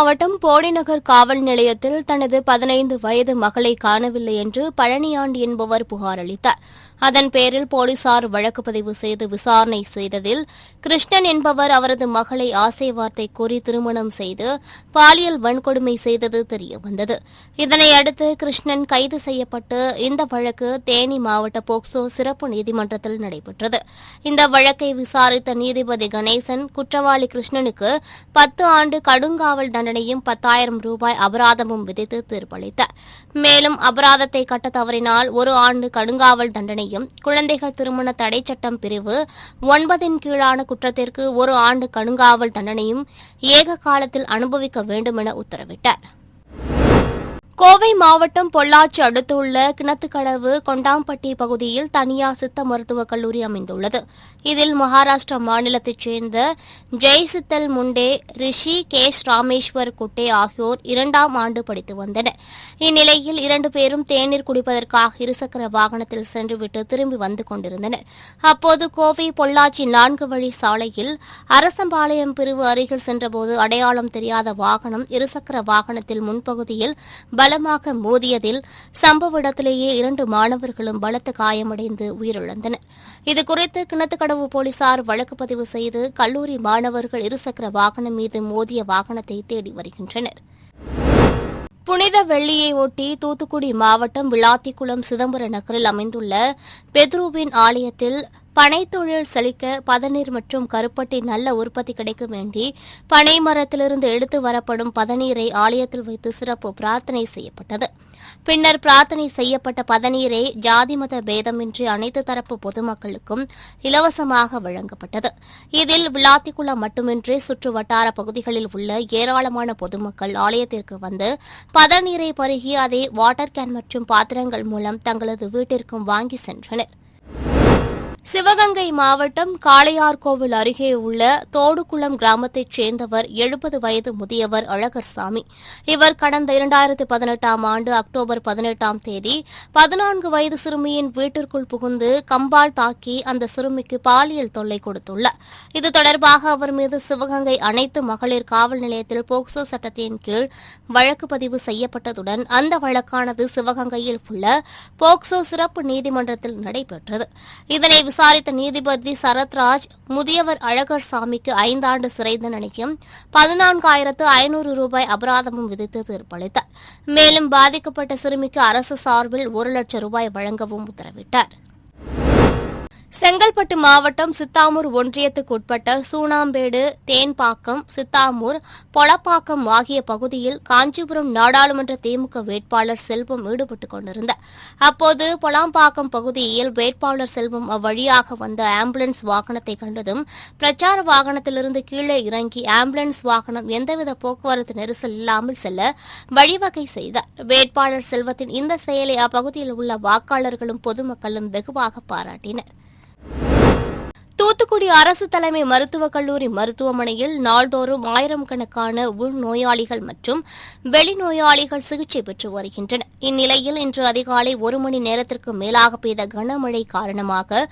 மாவட்டம் போடிநகர் காவல் நிலையத்தில் தனது பதினைந்து வயது மகளை காணவில்லை என்று பழனியாண்டி என்பவர் புகார் அளித்தார். அதன் பேரில் போலீசார் வழக்கு பதிவு செய்து விசாரணை செய்ததில் கிருஷ்ணன் என்பவர் அவரது மகளை ஆசை வார்த்தை கூறி திருமணம் செய்து பாலியல் வன்கொடுமை செய்தது தெரியவந்தது. இதனையடுத்து கிருஷ்ணன் கைது செய்யப்பட்டு இந்த வழக்கு தேனி மாவட்ட போக்சோ சிறப்பு நீதிமன்றத்தில் நடைபெற்றது. இந்த வழக்கை விசாரித்த நீதிபதி கணேசன் குற்றவாளி கிருஷ்ணனுக்கு பத்து ஆண்டு கடுங்காவல் தண்டனை தண்டனையும் பத்தாயிரம் ரூபாய் அபராதமும் விதித்து தீர்ப்பளித்தார் மேலும் அபராதத்தை கட்ட தவறினால் ஒரு ஆண்டு கடுங்காவல் தண்டனையும் குழந்தைகள் திருமண தடை சட்டம் பிரிவு ஒன்பதின் கீழான குற்றத்திற்கு ஒரு ஆண்டு கடுங்காவல் தண்டனையும் ஏக காலத்தில் அனுபவிக்க வேண்டும் என உத்தரவிட்டார். கோவை மாவட்டம் பொள்ளாச்சி அடுத்துள்ள கிணத்துக்கடவு கொண்டாம்பட்டி பகுதியில் தனியார் சித்த மருத்துவக் கல்லூரி அமைந்துள்ளது. இதில் மகாராஷ்டிரா மாநிலத்தைச் சேர்ந்த ஜெய் சித்தல் முண்டே ரிஷி கேஷ் ராமேஸ்வர் குட்டே ஆகியோர் இரண்டாம் ஆண்டு படித்து வந்தனர். இந்நிலையில் இரண்டு பேரும் தேநீர் குடிப்பதற்காக இருசக்கர வாகனத்தில் சென்றுவிட்டு திரும்பி வந்து கொண்டிருந்தனர். அப்போது கோவை பொள்ளாச்சி நான்கு வழி சாலையில் அரசம்பாளையம் பிரிவு அருகில் சென்றபோது அடையாளம் தெரியாத வாகனம் இருசக்கர வாகனத்தில் முன்பகுதியில் பலமாக மோதியதில் சம்பவ இடத்திலேயே இரண்டு மாணவர்களும் பலத்த காயமடைந்து உயிரிழந்தனர். இதுகுறித்து கிணத்துக்கடவு போலீசார் வழக்கு பதிவு செய்து கல்லூரி மாணவர்கள் இருசக்கர வாகனம் மீது மோதிய வாகனத்தை தேடி வருகின்றனர். புனித வெள்ளியை ஒட்டி தூத்துக்குடி மாவட்டம் விளாத்திக்குளம் சிதம்பர நகரில் அமைந்துள்ள பெத்ருவின் ஆலயத்தில் பனைத்தொழில் செழிக்க பதநீர் மற்றும் கருப்பட்டி நல்ல உற்பத்தி கிடைக்க வேண்டி பனை மரத்திலிருந்து எடுத்து வரப்படும் பதநீரை ஆலயத்தில் வைத்து சிறப்பு பிரார்த்தனை செய்யப்பட்டது. பின்னர் பிரார்த்தனை செய்யப்பட்ட பதநீரை ஜாதி மத பேதமின்றி அனைத்து தரப்பு பொதுமக்களுக்கும் இலவசமாக வழங்கப்பட்டது. இதில் விளாத்திக்குளம் மட்டுமின்றி சுற்று வட்டார பகுதிகளில் உள்ள ஏராளமான பொதுமக்கள் ஆலயத்திற்கு வந்து பதநீரை பருகி அதை வாட்டர் கேன் மற்றும் பாத்திரங்கள் மூலம் தங்களது வீட்டிற்கும் வாங்கி சென்றனர். சிவகங்கை மாவட்டம் காளையார்கோவில் அருகே உள்ள தோடுகுளம் கிராமத்தைச் சேர்ந்தவர் எழுபது வயது முதியவர் அழகர்சாமி. இவர் கடந்த இரண்டாயிரத்து பதினெட்டாம் ஆண்டு அக்டோபர் பதினெட்டாம் தேதி பதினான்கு வயது சிறுமியின் வீட்டிற்குள் புகுந்து கம்பால் தாக்கி அந்த சிறுமிக்கு பாலியல் தொல்லை கொடுத்துள்ளார். இது தொடர்பாக அவர் மீது சிவகங்கை அனைத்து மகளிர் காவல் நிலையத்தில் போக்சோ சட்டத்தின் கீழ் வழக்கு பதிவு செய்யப்பட்டதுடன் அந்த வழக்கானது சிவகங்கையில் உள்ள போக்சோ சிறப்பு நீதிமன்றத்தில் நடைபெற்றது. இதனை விசாரித்த நீதிபதி சரத்ராஜ் முதியவர் அழகர் சாமிக்கு ஐந்தாண்டு சிறை தண்டனையும் பதினான்காயிரத்து ஐநூறு ரூபாய் அபராதமும் விதித்து தீர்ப்பளித்தார். மேலும் பாதிக்கப்பட்ட சிறுமிக்கு அரசு சார்பில் ஒரு லட்சம் ரூபாய் வழங்கவும் உத்தரவிட்டார். செங்கல்பட்டு மாவட்டம் சித்தாமூர் ஒன்றியத்துக்கு உட்பட்ட சூனாம்பேடு தேன்பாக்கம் சித்தாமூர் பொளப்பாக்கம் ஆகிய பகுதியில் காஞ்சிபுரம் நாடாளுமன்ற திமுக வேட்பாளர் செல்வம் ஈடுபட்டுக் கொண்டிருந்தார். அப்போது பொலாம்பாக்கம் பகுதியில் வேட்பாளர் செல்வம் அவ்வழியாக வந்த ஆம்புலன்ஸ் வாகனத்தை கண்டதும் பிரச்சார வாகனத்திலிருந்து கீழே இறங்கி ஆம்புலன்ஸ் வாகனம் எந்தவித போக்குவரத்து நெரிசல் இல்லாமல் செல்ல வழிவகை செய்தார். வேட்பாளர் செல்வத்தின் இந்த செயலை அப்பகுதியில் உள்ள வாக்காளர்களும் பொதுமக்களும் வெகுவாக பாராட்டினர். தூத்துக்குடி அரசு தலைமை மருத்துவக் கல்லூரி மருத்துவமனையில் நாள்தோறும் ஆயிரம் கணக்கான உள்நோயாளிகள் மற்றும் வெளிநோயாளிகள் சிகிச்சை பெற்று வருகின்றனர். இந்நிலையில் இன்று அதிகாலை ஒரு மணி நேரத்திற்கு மேலாக பெய்த கனமழை காரணமாக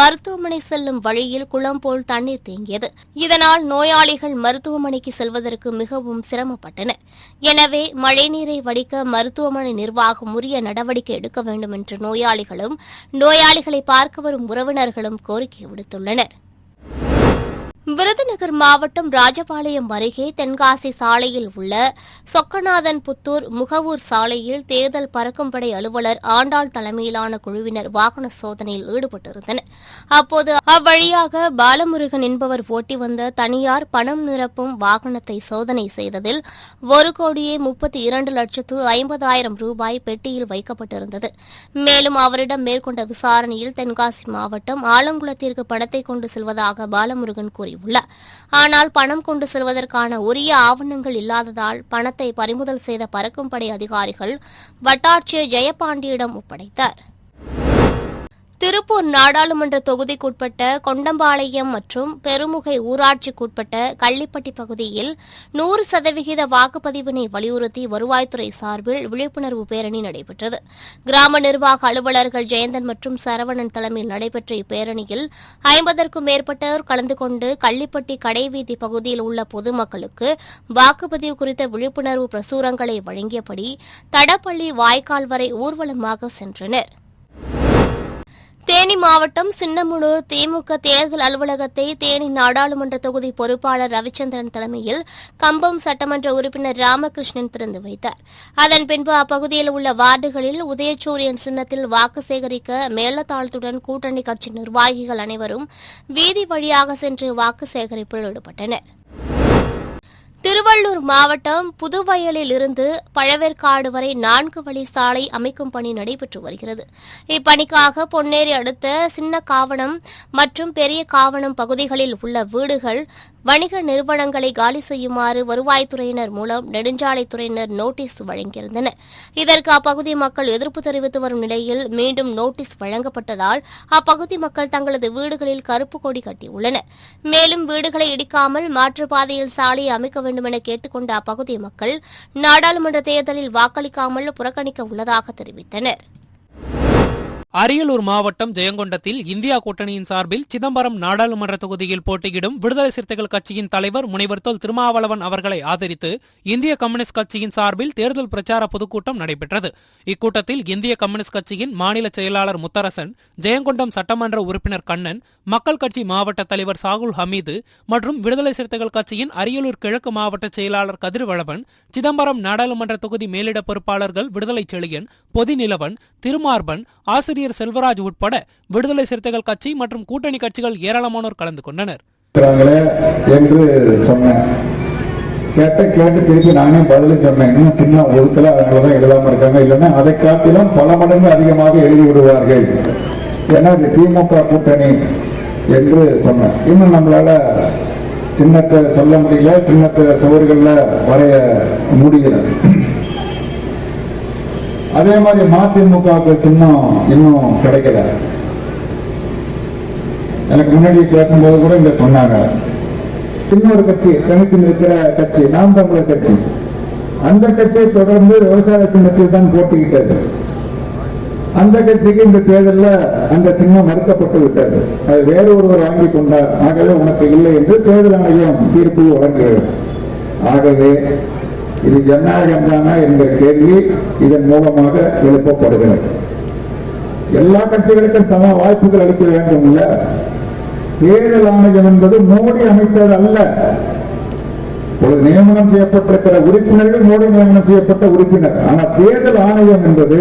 மருத்துவமனை செல்லும் வழியில் குளம் போல் தண்ணீர் தேங்கியது. இதனால் நோயாளிகள் மருத்துவமனைக்கு செல்வதற்கு மிகவும் சிரமப்பட்டனர். எனவே மழைநீரை வடிக்க மருத்துவமனை நிர்வாகம் உரிய நடவடிக்கை எடுக்க வேண்டும் என்று நோயாளிகளும் நோயாளிகளை பார்க்க வரும் உறவினர்களும் கோரிக்கை விடுத்துள்ளனர். விருதுநகர் மாவட்டம் ராஜபாளையம் அருகே தென்காசி சாலையில் உள்ள சொக்கநாதன் புத்தூர் முகவூர் சாலையில் தேர்தல் பறக்கும்படை அலுவலர் ஆண்டாள் தலைமையிலான குழுவினர் வாகன சோதனையில் ஈடுபட்டிருந்தனர். அப்போது அவ்வழியாக பாலமுருகன் என்பவர் ஓட்டி வந்த தனியார் பணம் நிரப்பும் வாகனத்தை சோதனை செய்ததில் ஒரு கோடியே முப்பத்தி இரண்டு லட்சத்து ஐம்பதாயிரம் ரூபாய் பெட்டியில் வைக்கப்பட்டிருந்தது. மேலும் அவரிடம் மேற்கொண்ட விசாரணையில் தென்காசி மாவட்டம் ஆலங்குளத்திற்கு பணத்தை கொண்டு செல்வதாக பாலமுருகன் கூறியுள்ளார். ஆனால் பணம் கொண்டு செல்வதற்கான உரிய ஆவணங்கள் இல்லாததால் பணத்தை பறிமுதல் செய்த பறக்கும் படை அதிகாரிகள் வட்டாட்சியர் ஜெயபாண்டியிடம் ஒப்படைத்தார். திருப்பூர் நாடாளுமன்ற தொகுதிக்குட்பட்ட கொண்டம்பாளையம் மற்றும் பெருமுகை ஊராட்சிக்குட்பட்ட கள்ளிப்பட்டி பகுதியில் நூறு சதவிகித வாக்குப்பதிவினை வலியுறுத்தி வருவாய்த்துறை சார்பில் விழிப்புணர்வு பேரணி நடைபெற்றது. கிராம நிர்வாக அலுவலர்கள் ஜெயந்தன் மற்றும் சரவணன் தலைமையில் நடைபெற்ற இப்பேரணியில் ஐம்பதற்கும் மேற்பட்டோர் கலந்து கொண்டு கள்ளிப்பட்டி கடைவீதி பகுதியில் உள்ள பொதுமக்களுக்கு வாக்குப்பதிவு குறித்த விழிப்புணர்வு பிரசுரங்களை வழங்கியபடி தடப்பள்ளி வாய்க்கால் வரை ஊர்வலமாக சென்றனர். தேனி மாவட்டம் சின்னமுனூர் திமுக தேர்தல் அலுவலகத்தை தேனி நாடாளுமன்ற தொகுதி பொறுப்பாளர் ரவிச்சந்திரன் தலைமையில் கம்பம் சட்டமன்ற உறுப்பினர் ராமகிருஷ்ணன் திறந்து வைத்தார். அதன் பின்பு அப்பகுதியில் உள்ள வார்டுகளில் உதயசூரியன் சின்னத்தில் வாக்கு சேகரிக்க மேலத்தாளத்துடன் கூட்டணி கட்சி நிர்வாகிகள் அனைவரும் வீதி வழியாக சென்று வாக்கு சேகரிப்பில் ஈடுபட்டனா் திருவள்ளூர் மாவட்டம் புதுவயலில் இருந்து பழவேற்காடு வரை நான்கு வழி சாலை அமைக்கும் பணி நடைபெற்று வருகிறது. இப்பணிக்காக பொன்னேரி அடுத்த சின்ன காவணம் மற்றும் பெரிய காவணம் பகுதிகளில் உள்ள வீடுகள் வணிக நிறுவனங்களை காலி செய்யுமாறு வருவாய்த்துறையினர் மூலம் நெடுஞ்சாலைத்துறையினர் நோட்டீஸ் வழங்கியிருந்தனர். இதற்கு அப்பகுதி மக்கள் எதிர்ப்பு தெரிவித்து வரும் நிலையில் மீண்டும் நோட்டீஸ் வழங்கப்பட்டதால் அப்பகுதி மக்கள் தங்களது வீடுகளில் கருப்பு கொடி கட்டியுள்ளனர். மேலும் வீடுகளை இடிக்காமல் மாற்றுப்பாதையில் சாலையை அமைக்க வேண்டும் என கேட்டுக்கொண்ட அப்பகுதி மக்கள் நாடாளுமன்ற தேர்தலில் வாக்களிக்காமல் புறக்கணிக்க உள்ளதாக தெரிவித்தனர். அரியலூர் மாவட்டம் ஜெயங்கொண்டத்தில் இந்தியா கூட்டணியின் சார்பில் சிதம்பரம் நாடாளுமன்ற தொகுதியில் போட்டியிடும் விடுதலை சிறுத்தைகள் கட்சியின் தலைவர் முனைவர் தொல் திருமாவளவன் அவர்களை ஆதரித்து இந்திய கம்யூனிஸ்ட் கட்சியின் சார்பில் தேர்தல் பிரச்சார பொதுக்கூட்டம் நடைபெற்றது. இக்கூட்டத்தில் இந்திய கம்யூனிஸ்ட் கட்சியின் மாநில செயலாளர் முத்தரசன் ஜெயங்கொண்டம் சட்டமன்ற உறுப்பினர் கண்ணன் மக்கள் கட்சி மாவட்ட தலைவர் சாகுல் ஹமீது மற்றும் விடுதலை சிறுத்தைகள் கட்சியின் அரியலூர் கிழக்கு மாவட்ட செயலாளர் கதிர்வளவன் சிதம்பரம் நாடாளுமன்ற தொகுதி மேலிட பொறுப்பாளர்கள் விடுதலை செழியன் பொதிநிலவன் திருமார்பன் ஆசிரியர் செல்வராஜ் உட்பட விடுதலை சிறுத்தைகள் கட்சி மற்றும் கூட்டணி கட்சிகள் ஏராளமானோர் கலந்து கொண்டனர். என்று சொன்னேன். கேட்ட கேட்டு திருப்பி நானே பதில் சொன்னேன். இன்னும் சின்ன ஒழுக்கல அதனாலதான் எழுதாம இருக்காங்க. இல்லைன்னா அதை காட்டிலும் பல மடங்கு அதிகமாக எழுதி விடுவார்கள். ஏன்னா இது திமுக கூட்டணி என்று சொன்னேன். இன்னும் நம்மளால சின்னத்தை சொல்ல முடியல சின்னத்தை சுவர்கள்ல வரைய முடியல. அதே மாதிரி மதிமுகவுக்கு சின்னம் இன்னும் கிடைக்கல. எனக்கு முன்னாடி பேசும்போது கூட இங்க சொன்னாங்க. இன்னொரு கட்சி தனித்தில் நிற்கிற கட்சி நாம் தமிழர் கட்சி. அந்த கட்சியை தொடர்ந்து விவசாய சின்னத்தில் தான் போட்டிக்கிட்டது அந்த கட்சிக்கு இந்த தேர்தல்ல அந்த சின்னம் மறுக்கப்பட்டு விட்டது. அது வேறு ஒருவர் வாங்கி கொண்டார். ஆகவே உனக்கு இல்லை என்று தேர்தல் ஆணையம் தீர்ப்பு வழங்குகிறது. ஆகவே இது ஜனநாயகம் தானா என்கிற கேள்வி இதன் மூலமாக எழுப்பப்படுகிறது. எல்லா கட்சிகளுக்கும் சம வாய்ப்புகள் அளிக்க வேண்டும் இல்ல. தேர்தல் ஆணையம் என்பது மோடி அமைத்தது அல்ல. இப்பொழுது நியமனம் செய்யப்பட்டிருக்கிற உறுப்பினர்கள் மோடி நியமனம் செய்யப்பட்ட உறுப்பினர். ஆனால் தேர்தல் ஆணையம் என்பது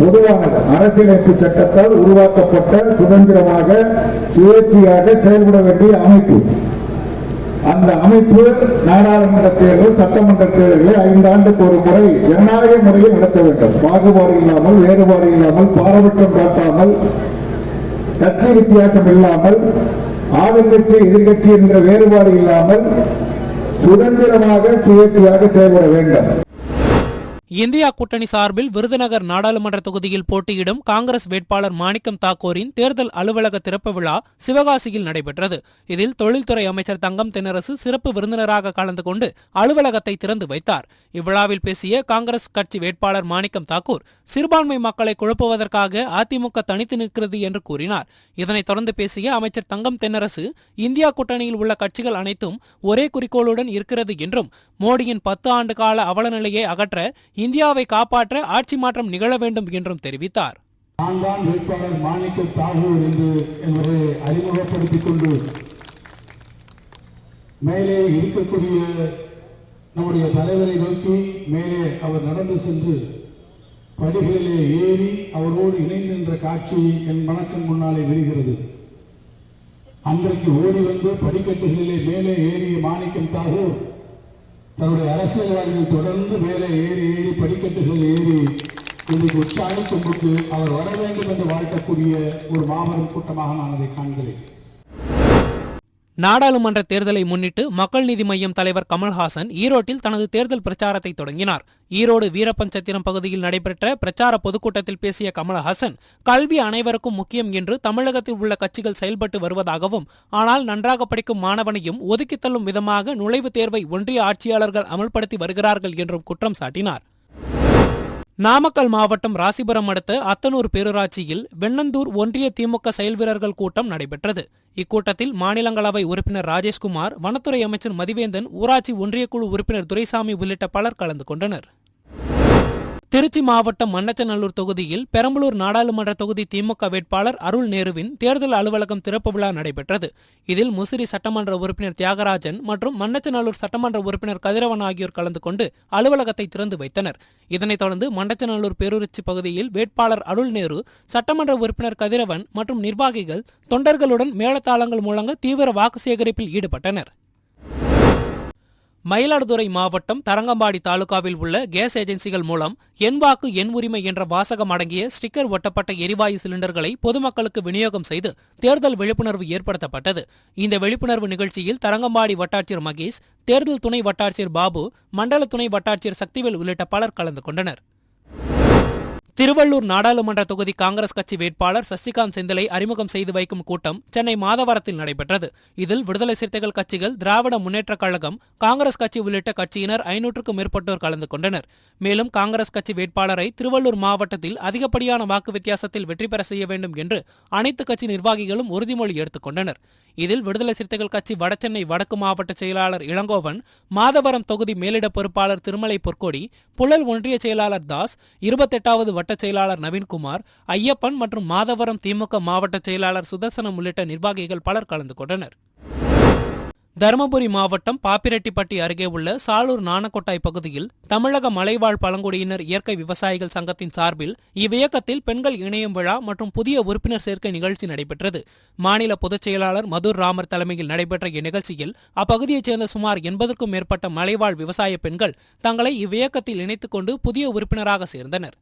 பொதுவானது. அரசியலமைப்பு சட்டத்தால் உருவாக்கப்பட்ட சுதந்திரமாக சுயேட்சையாக செயல்பட வேண்டிய அமைப்பு. அந்த அமைப்பு நாடாளுமன்ற தேர்தல் சட்டமன்ற தேர்தல்களை ஐந்தாண்டுக்கு ஒரு முறை ஜனநாயக முறையில் நடத்த வேண்டும். பாகுபாடு இல்லாமல் வேறுபாடு இல்லாமல் பாரபட்சம் காட்டாமல் கட்சி வித்தியாசம் இல்லாமல் ஆளுங்கட்சி எதிர்கட்சி என்கிற வேறுபாடு இல்லாமல் சுதந்திரமாக சுயேட்சையாக செயல்பட வேண்டும். இந்தியா கூட்டணி சார்பில் விருதுநகர் நாடாளுமன்ற தொகுதியில் போட்டியிடும் காங்கிரஸ் வேட்பாளர் மாணிக்கம் தாக்கூரின் தேர்தல் அலுவலக திறப்பு விழா சிவகாசியில் நடைபெற்றது. இதில் தொழில்துறை அமைச்சர் தங்கம் தென்னரசு சிறப்பு விருந்தினராக கலந்து கொண்டு அலுவலகத்தை திறந்து வைத்தார். இவ்விழாவில் பேசிய காங்கிரஸ் கட்சி வேட்பாளர் மாணிக்கம் தாக்கூர் சிறுபான்மை மக்களை குழப்புவதற்காக அதிமுக தனித்து நிற்கிறது என்று கூறினார். இதனைத் தொடர்ந்து பேசிய அமைச்சர் தங்கம் தென்னரசு இந்தியா கூட்டணியில் உள்ள கட்சிகள் அனைத்தும் ஒரே குறிக்கோளுடன் இருக்கிறது என்றும் மோடியின் பத்து ஆண்டு கால அவலநிலையை அகற்ற இந்தியாவை காப்பாற்ற ஆட்சி மாற்றம் நிகழ வேண்டும் என்றும் தெரிவித்தார். நான் தான் வேட்பாளர் மாணிக்க தாகூர் என்று என்பதை அறிமுகப்படுத்திக் கொண்டு மேலே இருக்கக்கூடிய நம்முடைய தலைவரை நோக்கி மேலே அவர் நடந்து சென்று படிகளிலே ஏறி அவரோடு இணைந்து நின்ற காட்சி என் மனக்கண் முன்னாலே விரிகிறது. அன்றைக்கு ஓடி வந்து படிக்கட்டுகளிலே மேலே ஏறிய மாணிக்கம் தாகூர் தன்னுடைய அரசியல்வாதிகள் தொடர்ந்து மேலே ஏறி ஏறி படிக்கட்டுகள் ஏறி இன்றைக்கு உச்சாணி கொம்புக்கு அவர் வர வேண்டும் என்று வாழ்க்கக்கூடிய ஒரு மாபெரும் கூட்டமாக நான் அதை காண்கிறேன். நாடாளுமன்ற தேர்தலை முன்னிட்டு மக்கள் நீதி மய்யம் தலைவர் கமல்ஹாசன் ஈரோட்டில் தனது தேர்தல் பிரச்சாரத்தை தொடங்கினார். ஈரோடு வீரப்பஞ்சத்திரம் பகுதியில் நடைபெற்ற பிரச்சார பொதுக்கூட்டத்தில் பேசிய கமல்ஹாசன் கல்வி அனைவருக்கும் முக்கியம் என்று தமிழகத்தில் உள்ள கட்சிகள் செயல்பட்டு வருவதாகவும் ஆனால் நன்றாக படிக்கும் மாணவனையும் ஒதுக்கித் தள்ளும் விதமாக நுழைவுத் தேர்வை ஒன்றிய ஆட்சியாளர்கள் அமல்படுத்தி வருகிறார்கள் என்றும் குற்றம் சாட்டினார். நாமக்கல் மாவட்டம் ராசிபுரம் அடுத்த அத்தனூர் பேரூராட்சியில் வெண்ணந்தூர் ஒன்றிய திமுக செயல் வீரர்கள் கூட்டம் நடைபெற்றது. இக்கூட்டத்தில் மாநிலங்களவை உறுப்பினர் ராஜேஷ்குமார் வனத்துறை அமைச்சர் மதிவேந்தன் ஊராட்சி ஒன்றியக்குழு உறுப்பினர் துரைசாமி உள்ளிட்ட பலர் கலந்து கொண்டனர். திருச்சி மாவட்டம் மண்ணச்சநல்லூர் தொகுதியில் பெரம்பலூர் நாடாளுமன்ற தொகுதி திமுக வேட்பாளர் அருள் நேருவின் தேர்தல் அலுவலகம் திறப்பு விழா நடைபெற்றது. இதில் முசிறி சட்டமன்ற உறுப்பினர் தியாகராஜன் மற்றும் மண்ணச்சநல்லூர் சட்டமன்ற உறுப்பினர் கதிரவன் ஆகியோர் கலந்து கொண்டு அலுவலகத்தை திறந்து வைத்தனர். இதனைத் தொடர்ந்து மண்டச்சநல்லூர் பேரூராட்சி பகுதியில் வேட்பாளர் அருள் நேரு சட்டமன்ற உறுப்பினர் கதிரவன் மற்றும் நிர்வாகிகள் தொண்டர்களுடன் மேளதாளங்கள் முழங்க தீவிர வாக்கு சேகரிப்பில் ஈடுபட்டனர். மயிலாடுதுறை மாவட்டம் தரங்கம்பாடி தாலுகாவில் உள்ள கேஸ் ஏஜென்சிகள் மூலம் என் வாக்கு என் உரிமை என்ற வாசகம் அடங்கிய ஸ்டிக்கர் ஒட்டப்பட்ட எரிவாயு சிலிண்டர்களை பொதுமக்களுக்கு விநியோகம் செய்து தேர்தல் விழிப்புணர்வு ஏற்படுத்தப்பட்டது. இந்த விழிப்புணர்வு நிகழ்ச்சியில் தரங்கம்பாடி வட்டாட்சியர் மகேஷ் தேர்தல் துணை வட்டாட்சியர் பாபு மண்டல துணை வட்டாட்சியர் சக்திவேல் உள்ளிட்ட பலர் கலந்து கொண்டனர். திருவள்ளூர் நாடாளுமன்ற தொகுதி காங்கிரஸ் கட்சி வேட்பாளர் சசிகாந்த் செந்திலை அறிமுகம் செய்து வைக்கும் கூட்டம் சென்னை மாதவரத்தில் நடைபெற்றது. இதில் விடுதலை சிறுத்தைகள் கட்சிகள் திராவிட முன்னேற்றக் கழகம் காங்கிரஸ் கட்சி உள்ளிட்ட கட்சியினர் ஐநூற்றுக்கும் மேற்பட்டோர் கலந்து கொண்டனர். மேலும் காங்கிரஸ் கட்சி வேட்பாளரை திருவள்ளூர் மாவட்டத்தில் அதிகப்படியான வாக்கு வித்தியாசத்தில் வெற்றி பெற செய்ய வேண்டும் என்று அனைத்து கட்சி நிர்வாகிகளும் உறுதிமொழி எடுத்துக் கொண்டனர். இதில் விடுதலை சிறுத்தைகள் கட்சி வடசென்னை வடக்கு மாவட்ட செயலாளர் இளங்கோவன் மாதவரம் தொகுதி மேலிட பொறுப்பாளர் திருமலை பொற்கொடி புழல் ஒன்றிய செயலாளர் தாஸ் இருபத்தெட்டாவது வட்ட செயலாளர் நவீன்குமார் ஐயப்பன் மற்றும் மாதவரம் திமுக மாவட்ட செயலாளர் சுதர்சனம் உள்ளிட்ட நிர்வாகிகள் பலர் கலந்து கொண்டனர். தருமபுரி மாவட்டம் பாப்பிரெட்டிப்பட்டி அருகே உள்ள சாலூர் நாணக்கொட்டாய் பகுதியில் தமிழக மலைவாழ் பழங்குடியினர் இயற்கை விவசாயிகள் சங்கத்தின் சார்பில் இவ்வியக்கத்தில் பெண்கள் இணையம் விழா மற்றும் புதிய உறுப்பினர் சேர்க்கை நிகழ்ச்சி நடைபெற்றது. மாநில பொதுச் செயலாளர் மதுர் ராமர் தலைமையில் நடைபெற்ற இந்நிகழ்ச்சியில் அப்பகுதியைச் சேர்ந்த சுமார் எண்பதுக்கும் மேற்பட்ட மலைவாழ் விவசாய பெண்கள் தங்களை இவ்வியக்கத்தில் இணைத்துக் கொண்டு புதிய உறுப்பினராக சேர்ந்தனர்.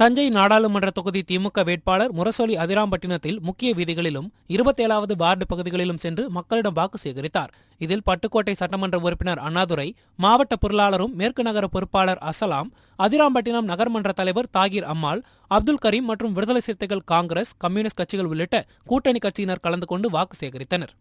தஞ்சை நாடாளுமன்ற தொகுதி திமுக வேட்பாளர் முரசொலி அதிராம்பட்டினத்தில் முக்கிய வீதிகளிலும் இருபத்தேழாவது வார்டு பகுதிகளிலும் சென்று மக்களிடம் வாக்கு சேகரித்தார். இதில் பட்டுக்கோட்டை சட்டமன்ற உறுப்பினர் அண்ணாதுரை மாவட்ட பொருளாளரும் மேற்கு நகர பொறுப்பாளர் அசலாம் அதிராம்பட்டினம் நகர்மன்ற தலைவர் தாகிர் அம்மாள் அப்துல் கரீம் மற்றும் விடுதலை சிறுத்தைகள் காங்கிரஸ் கம்யூனிஸ்ட் கட்சிகள் உள்ளிட்ட கூட்டணி கட்சியினர் கலந்து கொண்டு வாக்கு சேகரித்தனர்.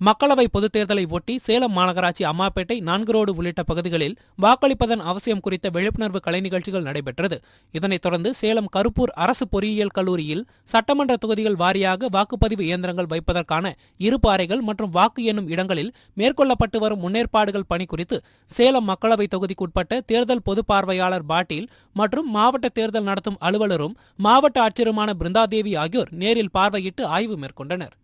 மக்களவை பொதுத் தேர்தலை ஒட்டி சேலம் மாநகராட்சி அம்மாப்பேட்டை நான்கு ரோடு உள்ளிட்ட பகுதிகளில் வாக்களிப்பதன் அவசியம் குறித்த விழிப்புணர்வு கலை நிகழ்ச்சிகள் நடைபெற்றது. இதனைத் தொடர்ந்து சேலம் கருப்பூர் அரசு பொறியியல் கல்லூரியில் சட்டமன்ற தொகுதிகள் வாரியாக வாக்குப்பதிவு இயந்திரங்கள் வைப்பதற்கான இருப்பு அறைகள் மற்றும் வாக்கு எண்ணும் இடங்களில் மேற்கொள்ளப்பட்டு வரும் முன்னேற்பாடுகள் பணி குறித்து சேலம் மக்களவை தொகுதிக்குட்பட்ட தேர்தல் பொது பார்வையாளர் பாட்டீல் மற்றும் மாவட்ட தேர்தல் நடத்தும் அலுவலரும் மாவட்ட ஆட்சியருமான பிருந்தாதேவி ஆகியோர் நேரில் பார்வையிட்டு ஆய்வு மேற்கொண்டனர்.